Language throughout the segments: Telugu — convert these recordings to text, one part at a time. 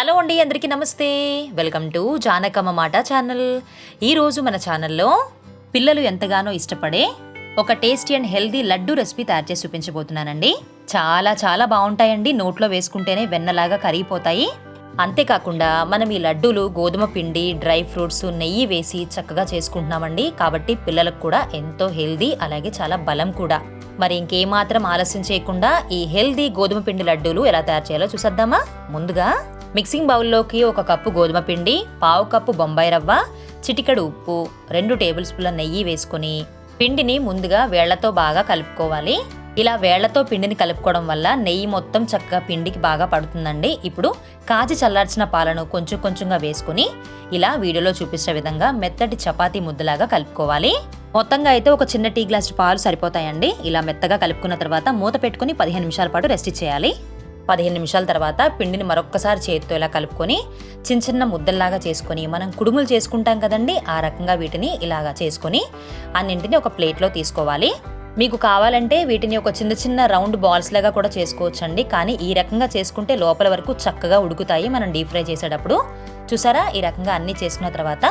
హలో అండి అందరికీ నమస్తే. వెల్కమ్ టు జానకమ్మ మాట ఛానల్. ఈరోజు మన ఛానల్లో పిల్లలు ఎంతగానో ఇష్టపడే ఒక tasty and healthy laddu recipe తయారు చేసి చూపించబోతున్నానండి. చాలా చాలా బాగుంటాయండి. నోట్లో వేసుకుంటేనే వెన్నలాగా కరిగిపోతాయి. అంతేకాకుండా మనం ఈ లడ్డూలు గోధుమ పిండి డ్రై ఫ్రూట్స్ నెయ్యి వేసి చక్కగా చేసుకుంటున్నామండి. కాబట్టి పిల్లలకు కూడా ఎంతో హెల్దీ అలాగే చాలా బలం కూడా. మరి ఇంకేమాత్రం ఆలస్యం చేయకుండా ఈ హెల్దీ గోధుమ పిండి లడ్డూలు ఎలా తయారు చేయాలో చూసేద్దామా? ముందుగా మిక్సింగ్ బౌల్లోకి ఒక కప్పు గోధుమ పిండి పావు కప్పు బొంబాయి రవ్వ చిటికెడు ఉప్పు రెండు టేబుల్ స్పూన్ల నెయ్యి వేసుకొని పిండిని ముందుగా వేళ్ళతో బాగా కలుపుకోవాలి. ఇలా వేళ్ళతో పిండిని కలుపుకోవడం వల్ల నెయ్యి మొత్తం చక్కగా పిండికి బాగా పడుతుందండి. ఇప్పుడు కాచి చల్లార్చిన పాలను కొంచెం కొంచెంగా వేసుకుని ఇలా వీడియోలో చూపించిన విధంగా మెత్తటి చపాతీ ముద్దలాగా కలుపుకోవాలి. మొత్తంగా అయితే ఒక చిన్న టీ గ్లాస్ పాలు సరిపోతాయండి. ఇలా మెత్తగా కలుపుకున్న తర్వాత మూత పెట్టుకుని పదిహేను నిమిషాల పాటు రెస్ట్ చేయాలి పదిహేను నిమిషాల తర్వాత పిండిని మరొక్కసారి చేతితో ఇలా కలుపుకొని చిన్న చిన్న ముద్దల్లాగా చేసుకొని మనం కుడుములు చేసుకుంటాం కదండి ఆ రకంగా వీటిని ఇలాగా చేసుకొని అన్నింటిని ఒక ప్లేట్లో తీసుకోవాలి. మీకు కావాలంటే వీటిని ఒక చిన్న చిన్న రౌండ్ బాల్స్ లాగా కూడా చేసుకోవచ్చండి కానీ ఈ రకంగా చేసుకుంటే లోపల వరకు చక్కగా ఉడుకుతాయి మనం డీప్ ఫ్రై చేసేటప్పుడు. చూసారా? ఈ రకంగా అన్నీ చేసుకున్న తర్వాత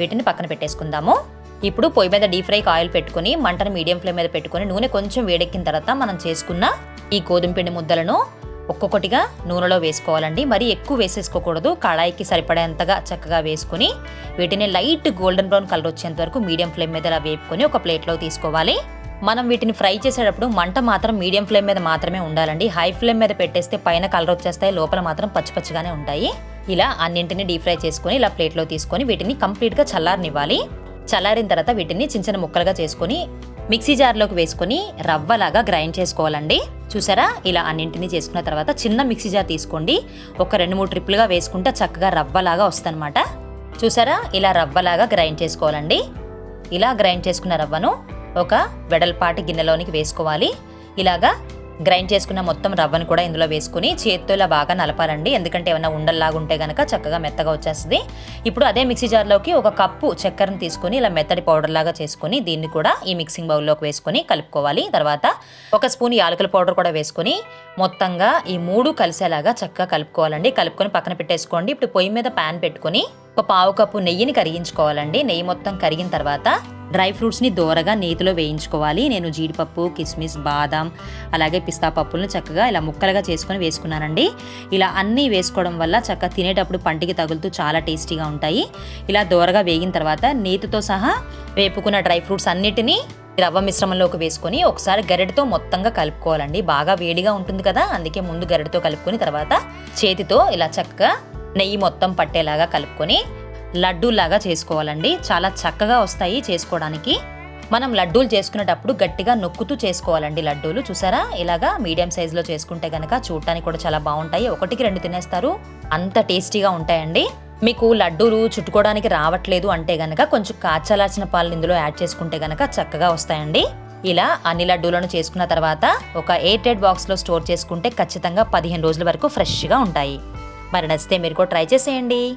వీటిని పక్కన పెట్టేసుకుందాము. ఇప్పుడు పొయ్యి మీద డీప్ ఫ్రైకి ఆయిల్ పెట్టుకుని మంటను మీడియం ఫ్లేమ్ మీద పెట్టుకుని నూనె కొంచెం వేడెక్కిన తర్వాత మనం చేసుకున్న ఈ గోధుమ పిండి ముద్దలను ఒక్కొక్కటిగా నూనెలో వేసుకోవాలండి. మరీ ఎక్కువ వేసేసుకోకూడదు. కళాయికి సరిపడేంతగా చక్కగా వేసుకుని వీటిని లైట్ గోల్డెన్ బ్రౌన్ కలర్ వచ్చేంత వరకు మీడియం ఫ్లేమ్ మీద ఇలా వేపుకొని ఒక ప్లేట్లో తీసుకోవాలి. మనం వీటిని ఫ్రై చేసేటప్పుడు మంట మాత్రం మీడియం ఫ్లేమ్ మీద మాత్రమే ఉండాలండి. హై ఫ్లేమ్ మీద పెట్టేస్తే పైన కలర్ వచ్చేస్తాయి. లోపల మాత్రం పచ్చి పచ్చిగానే ఉంటాయి. ఇలా అన్నింటిని డీప్ ఫ్రై చేసుకొని ఇలా ప్లేట్లో తీసుకొని వీటిని కంప్లీట్గా చల్లారనివ్వాలి. చల్లారిన తర్వాత వీటిని చిన్న చిన్న ముక్కలుగా చేసుకొని మిక్సీ జార్లోకి వేసుకొని రవ్వలాగా గ్రైండ్ చేసుకోవాలండి. చూసారా? ఇలా అన్నింటినీ చేసుకున్న తర్వాత చిన్న మిక్సీ జార్ తీసుకోండి. ఒక రెండు మూడు ట్రిప్పులుగా వేసుకుంటే చక్కగా రవ్వలాగా వస్తుందన్నమాట. చూసారా? ఇలా రవ్వలాగా గ్రైండ్ చేసుకోవాలండి. ఇలా గ్రైండ్ చేసుకున్న రవ్వను ఒక వెడల్పాటి గిన్నెలోనికి వేసుకోవాలి. ఇలాగా గ్రైండ్ చేసుకున్న మొత్తం రవ్వను కూడా ఇందులో వేసుకుని చేత్తో ఇలా బాగా నలపాలండి. ఎందుకంటే ఏమైనా ఉండల్లాగా ఉంటే కనుక చక్కగా మెత్తగా వచ్చేస్తుంది. ఇప్పుడు అదే మిక్సీ జార్లోకి ఒక కప్పు చక్కెరను తీసుకొని ఇలా మెత్తడి పౌడర్ లాగా చేసుకొని దీన్ని కూడా ఈ మిక్సింగ్ బౌల్లోకి వేసుకొని కలుపుకోవాలి. తర్వాత ఒక స్పూన్ యాలకుల పౌడర్ కూడా వేసుకొని మొత్తంగా ఈ మూడు కలిసేలాగా చక్కగా కలుపుకోవాలండి. కలుపుకొని పక్కన పెట్టేసుకోండి. ఇప్పుడు పొయ్యి మీద ప్యాన్ పెట్టుకొని ఒక పావు కప్పు నెయ్యిని కరిగించుకోవాలండి. నెయ్యి మొత్తం కరిగిన తర్వాత డ్రై ఫ్రూట్స్ని దోరగా నేతిలో వేయించుకోవాలి. నేను జీడిపప్పు కిస్మిస్ బాదం అలాగే పిస్తా పప్పులను చక్కగా ఇలా ముక్కలుగా చేసుకొని వేసుకున్నానండి. ఇలా అన్నీ వేసుకోవడం వల్ల చక్కగా తినేటప్పుడు పంటికి తగులుతూ చాలా టేస్టీగా ఉంటాయి. ఇలా దోరగా వేగిన తర్వాత నేతితో సహా వేపుకున్న డ్రై ఫ్రూట్స్ అన్నిటినీ రవ్వ మిశ్రమంలోకి వేసుకొని ఒకసారి గరిటతో మొత్తంగా కలుపుకోవాలండి. బాగా వేడిగా ఉంటుంది కదా అందుకే ముందు గరిటతో కలుపుకొని తర్వాత చేతితో ఇలా చక్కగా నెయ్యి మొత్తం పట్టేలాగా కలుపుకొని లడ్డూలాగా చేసుకోవాలండి. చాలా చక్కగా వస్తాయి చేసుకోవడానికి. మనం లడ్డూలు చేసుకునేటప్పుడు గట్టిగా నొక్కుతూ చేసుకోవాలండి లడ్డూలు. చూసారా? ఇలాగా మీడియం సైజులో చేసుకుంటే కనుక చూడటానికి కూడా చాలా బాగుంటాయి. ఒకటికి రెండు తినేస్తారు. అంత టేస్టీగా ఉంటాయండి. మీకు లడ్డూలు చుట్టుకోవడానికి రావట్లేదు అంటే గనక కొంచెం కాచలాల్చిన పాలు ఇందులో యాడ్ చేసుకుంటే గనక చక్కగా వస్తాయండి. ఇలా అన్ని లడ్డూలను చేసుకున్న తర్వాత ఒక ఎయిటెడ్ బాక్స్లో స్టోర్ చేసుకుంటే ఖచ్చితంగా పదిహేను రోజుల వరకు ఫ్రెష్గా ఉంటాయి. మరి నచ్చితే మీరు కూడా ట్రై చేసేయండి.